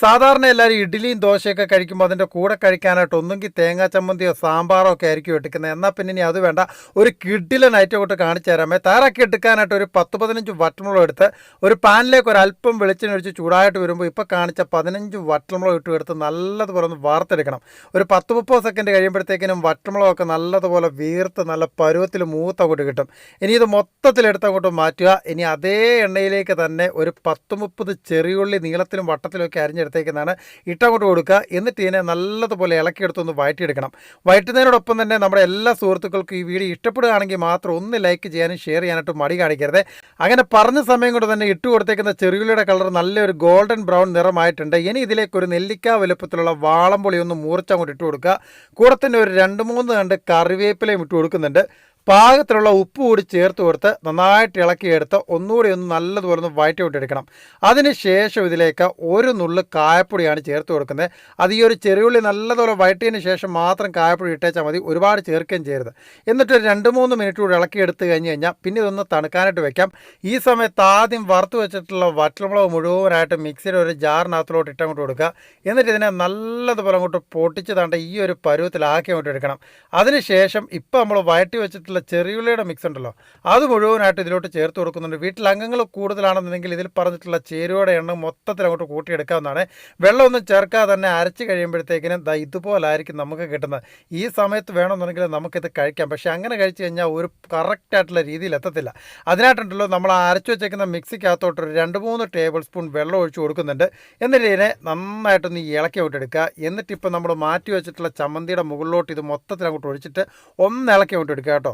സാധാരണ എല്ലാവരും ഇഡ്ഡലിയും ദോശയൊക്കെ കഴിക്കുമ്പോൾ അതിന്റെ കൂടെ കഴിക്കാനായിട്ട് ഒന്നുകിൽ തേങ്ങാ ചമ്മന്തിയോ സാമ്പാറോ ഒക്കെ ആയിരിക്കും എടുക്കുന്നത്. എന്നാൽ പിന്നെ ഇനി അത് വേണ്ട. ഒരു കിഡിലൻ ഐറ്റം കൊണ്ട് കാണിച്ചു തരാമേ തയ്യാറാക്കി എടുക്കാനായിട്ട് ഒരു പത്ത് പതിനഞ്ച് വട്ടമുളക് എടുത്ത് ഒരു പാനിലേക്ക് ഒരു അല്പം വെളിച്ചെണ്ണ ഒഴിച്ച് ചൂടായിട്ട് വരുമ്പോൾ ഇപ്പോൾ കാണിച്ച പതിനഞ്ച് വട്ടമുളക് ഇട്ട് എടുത്ത് നല്ലതുപോലെ ഒന്ന് വാർത്തെടുക്കണം. ഒരു പത്ത് മുപ്പത് സെക്കൻഡ് കഴിയുമ്പോഴത്തേക്കിനും വട്ടമുളകൊക്കെ നല്ലതുപോലെ വീർത്ത് നല്ല പരുവത്തിൽ മൂത്ത കൊണ്ട് കിട്ടും. ഇനി ഇത് മൊത്തത്തിൽ എടുത്ത കൊണ്ട് മാറ്റുക. ഇനി അതേ എണ്ണയിലേക്ക് തന്നെ ഒരു പത്ത് മുപ്പത് ചെറിയുള്ളി നീളത്തിലും വട്ടത്തിലും ഒക്കെ അരിഞ്ഞെടുത്തേക്കുന്നതാണ് ഇട്ടങ്ങോട്ട് കൊടുക്കുക. എന്നിട്ട് ഇതിനെ നല്ലതുപോലെ ഇളക്കിയെടുത്തൊന്ന് വഴറ്റിയെടുക്കണം. വഴറ്റുന്നതിനോടൊപ്പം തന്നെ നമ്മുടെ എല്ലാ സുഹൃത്തുക്കൾക്കും ഈ വീഡിയോ ഇഷ്ടപ്പെടുകയാണെങ്കിൽ മാത്രം ഒന്ന് ലൈക്ക് ചെയ്യാനും ഷെയർ ചെയ്യാനായിട്ട് മടി കാണിക്കരുത്. അങ്ങനെ പറഞ്ഞ സമയം കൊണ്ട് തന്നെ ഇട്ട് കൊടുത്തേക്കുന്ന ചെറിയുള്ളിയുടെ കളർ നല്ലൊരു ഗോൾഡൻ ബ്രൗൺ നിറമായിട്ടുണ്ട്. ഇനി ഇതിലേക്ക് ഒരു നെല്ലിക്ക വലുപ്പത്തിലുള്ള വാളംപൊളി ഒന്ന് മൂർച്ചങ്ങോട്ട് ഇട്ട് കൊടുക്കുക. കൂടെ തന്നെ ഒരു രണ്ട് മൂന്ന് കണ്ട് കറിവേപ്പിലയും ഇട്ട് കൊടുക്കുന്നുണ്ട്. പാകത്തിലുള്ള ഉപ്പ് കൂടി ചേർത്ത് കൊടുത്ത് നന്നായിട്ട് ഇളക്കിയെടുത്ത് ഒന്നുകൂടി ഒന്ന് നല്ലതുപോലെ ഒന്ന് വയറ്റി വിട്ടെടുക്കണം അതിന് ശേഷം ഇതിലേക്ക് ഒരു നുള്ളു കായപ്പൊടിയാണ് ചേർത്ത് കൊടുക്കുന്നത്. അത് ഈ ഒരു ചെറിയുള്ളി നല്ലതുപോലെ വയറ്റിയതിന് ശേഷം മാത്രം കായപ്പൊടി ഇട്ടേച്ചാൽ മതി. ഒരുപാട് ചേർക്കുകയും ചെയ്യരുത്. എന്നിട്ട് രണ്ട് മൂന്ന് മിനിറ്റ് കൂടി ഇളക്കിയെടുത്ത് കഴിഞ്ഞ് കഴിഞ്ഞാൽ പിന്നെ ഇതൊന്ന് തണുക്കാനായിട്ട് വെക്കാം. ഈ സമയത്ത് ആദ്യം വറുത്ത് വെച്ചിട്ടുള്ള വറ്റൽമുളക് മുഴുവനായിട്ട് മിക്സിയുടെ ഒരു ജാറിനകത്തിലോട്ട് ഇട്ടങ്ങോട്ട് കൊടുക്കുക. എന്നിട്ട് ഇതിനെ നല്ലതുപോലെ അങ്ങോട്ട് പൊട്ടിച്ച് താണ്ട ഈ ഒരു പരുവത്തിലാക്കി അങ്ങോട്ട് എടുക്കണം. അതിനുശേഷം ഇപ്പോൾ നമ്മൾ വയറ്റി വെച്ചിട്ടുള്ള ചെറിയുള്ളിയുടെ മിക്സ് ഉണ്ടല്ലോ. അത് മുഴുവനായിട്ട് ഇതിലോട്ട് ചേർത്ത് കൊടുക്കുന്നുണ്ട്. വീട്ടിൽ അംഗങ്ങൾ കൂടുതലാണെന്നുണ്ടെങ്കിൽ ഇതിൽ പറഞ്ഞിട്ടുള്ള ചേരുവയുടെ എണ്ണം മൊത്തത്തിൽ അങ്ങോട്ട് കൂട്ടിയെടുക്കാവുന്നതാണ്. വെള്ളമൊന്നും ചേർക്കാതെ തന്നെ അരച്ച് കഴിയുമ്പോഴത്തേക്കിനും ദാ ഇതുപോലായിരിക്കും നമുക്ക് കിട്ടുന്നത്. ഈ സമയത്ത് വേണമെന്നുണ്ടെങ്കിൽ നമുക്കിത് കഴിക്കാം. പക്ഷേ അങ്ങനെ കഴിച്ച് കഴിഞ്ഞാൽ ഒരു കറക്റ്റായിട്ടുള്ള രീതിയിൽ എത്തത്തില്ല. അതിനായിട്ടുണ്ടല്ലോ നമ്മൾ അരച്ച് വെച്ചേക്കുന്ന മിക്സിക്കകത്തോട്ട് ഒരു രണ്ട് മൂന്ന് ടേബിൾ സ്പൂൺ വെള്ളം ഒഴിച്ച് കൊടുക്കുന്നുണ്ട്. എന്നിട്ട് ഇതിനെ നന്നായിട്ടൊന്ന് ഇളക്കി വിട്ടെടുക്കുക എന്നിട്ട് ഇപ്പോൾ നമ്മൾ മാറ്റി വെച്ചിട്ടുള്ള ചമ്മന്തിയുടെ മുകളിലോട്ട് ഇത് മൊത്തത്തിൽ അങ്ങോട്ട് ഒഴിച്ചിട്ട് ഒന്ന് ഇളക്കി വിട്ടെടുക്കുക കേട്ടോ.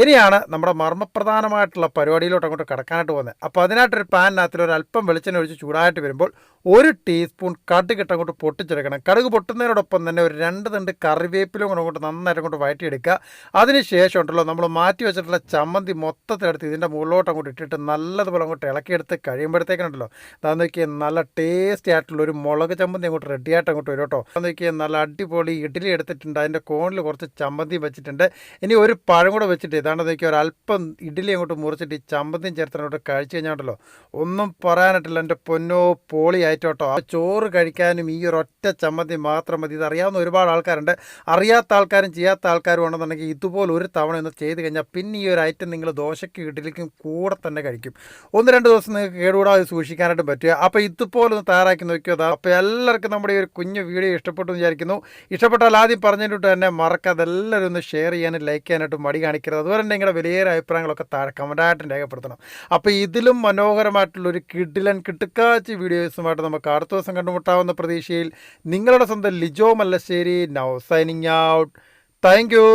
ഇനിയാണ് നമ്മുടെ മർമ്മപ്രധാനമായിട്ടുള്ള പരിപാടിയിലോട്ട് അങ്ങോട്ട് കിടക്കാനായിട്ട് പോകുന്നത്. അപ്പോൾ അതിനായിട്ടൊരു പാനിനകത്തിൽ ഒരു അല്പം വെളിച്ചെണ്ണ ഒഴിച്ച് ചൂടായിട്ട് വരുമ്പോൾ ഒരു ടീസ്പൂൺ കടുക് ഇട്ട് അങ്ങോട്ട് പൊട്ടിച്ചെടുക്കണം. കടുക് പൊട്ടുന്നതിനോടൊപ്പം തന്നെ ഒരു രണ്ട് തണ്ട് കറിവേപ്പിലും കൂടെ അങ്ങോട്ട് നന്നായിട്ട് അങ്ങോട്ട് വഴറ്റിയെടുക്കുക. അതിന് ശേഷം ഉണ്ടല്ലോ നമ്മൾ മാറ്റി വെച്ചിട്ടുള്ള ചമ്മന്തി മൊത്തത്തിലെടുത്ത് ഇതിന്റെ മുകളിലോട്ട് അങ്ങോട്ട് ഇട്ടിട്ട് നല്ലതുപോലെ അങ്ങോട്ട് ഇളക്കിയെടുത്ത് കഴിയുമ്പോഴത്തേക്കുണ്ടല്ലോ അതാ നോക്കിയാൽ നല്ല ടേസ്റ്റി ആയിട്ടുള്ള ഒരു മുളക് ചമ്മന്തി അങ്ങോട്ട് റെഡിയായിട്ട് അങ്ങോട്ട് വരും കേട്ടോ. അതാ നോക്കിയാൽ നല്ല അടിപൊളി ഇഡ്ഡലി എടുത്തിട്ടുണ്ട്. അതിന്റെ കോണിൽ കുറച്ച് ചമ്മന്തി വെച്ചിട്ടുണ്ട്. ഇനി ഒരു പഴം കൂടെ വെച്ചിട്ട് ഇതാണ്ട് നോക്കിയാൽ ഒരല്പം ഇഡ്ഡലി അങ്ങോട്ട് മുറിച്ചിട്ട് ഈ ചമ്പന്തിയും ചേർത്ത് കഴിച്ചു കഴിഞ്ഞാണ്ടല്ലോ ഒന്നും പറയാനായിട്ടില്ല എന്റെ പൊന്നോ പോളി ആയിട്ടോട്ടോ ആ ചോറ് കഴിക്കാനും ഈ ഒരു ഒറ്റ ചമ്മന്തി മാത്രം മതി. ഇത് അറിയാവുന്ന ഒരുപാട് ആൾക്കാരുണ്ട്. അറിയാത്ത ആൾക്കാരും ചെയ്യാത്ത ആൾക്കാരും ഉണ്ടെന്നുണ്ടെങ്കിൽ ഇതുപോലെ ഒരു തവണ ഒന്ന് ചെയ്ത് കഴിഞ്ഞാൽ പിന്നെ ഈ ഒരു ഐറ്റം നിങ്ങൾ ദോശയ്ക്കും ഇഡ്ഡലിക്കും കൂടെ തന്നെ കഴിക്കും. ഒന്ന് രണ്ട് ദിവസം നിങ്ങൾക്ക് കേടുകൂടാതെ സൂക്ഷിക്കാനായിട്ട് പറ്റുക. അപ്പോൾ ഇതുപോലെ ഒന്ന് തയ്യാറാക്കി നോക്കിയോ അപ്പോൾ എല്ലാവർക്കും നമ്മുടെ ഈ ഒരു കുഞ്ഞു വീഡിയോ ഇഷ്ടപ്പെട്ടു വിചാരിക്കുന്നു. ഇഷ്ടപ്പെട്ടാൽ ആദ്യം പറഞ്ഞിട്ട് തന്നെ മറക്കാതെ എല്ലാവരും ഒന്ന് ഷെയർ ചെയ്യാനും ലൈക്ക് ചെയ്യാനായിട്ട് മടി കാണിക്കരുത്. അതുപോലെ തന്നെ നിങ്ങളുടെ വിലയേറെ അഭിപ്രായങ്ങളൊക്കെ താഴെ കമന്റായിട്ട് രേഖപ്പെടുത്തണം. അപ്പോൾ ഇതിലും മനോഹരമായിട്ടുള്ളൊരു കിഡിലൻ കിട്ടുക്കാച്ചി വീഡിയോസുമായിട്ട് നമുക്ക് അടുത്ത ദിവസം കണ്ടുമുട്ടാവുന്ന പ്രതീക്ഷയിൽ നിങ്ങളുടെ സ്വന്തം Lijo Mallassery. Now signing out thank you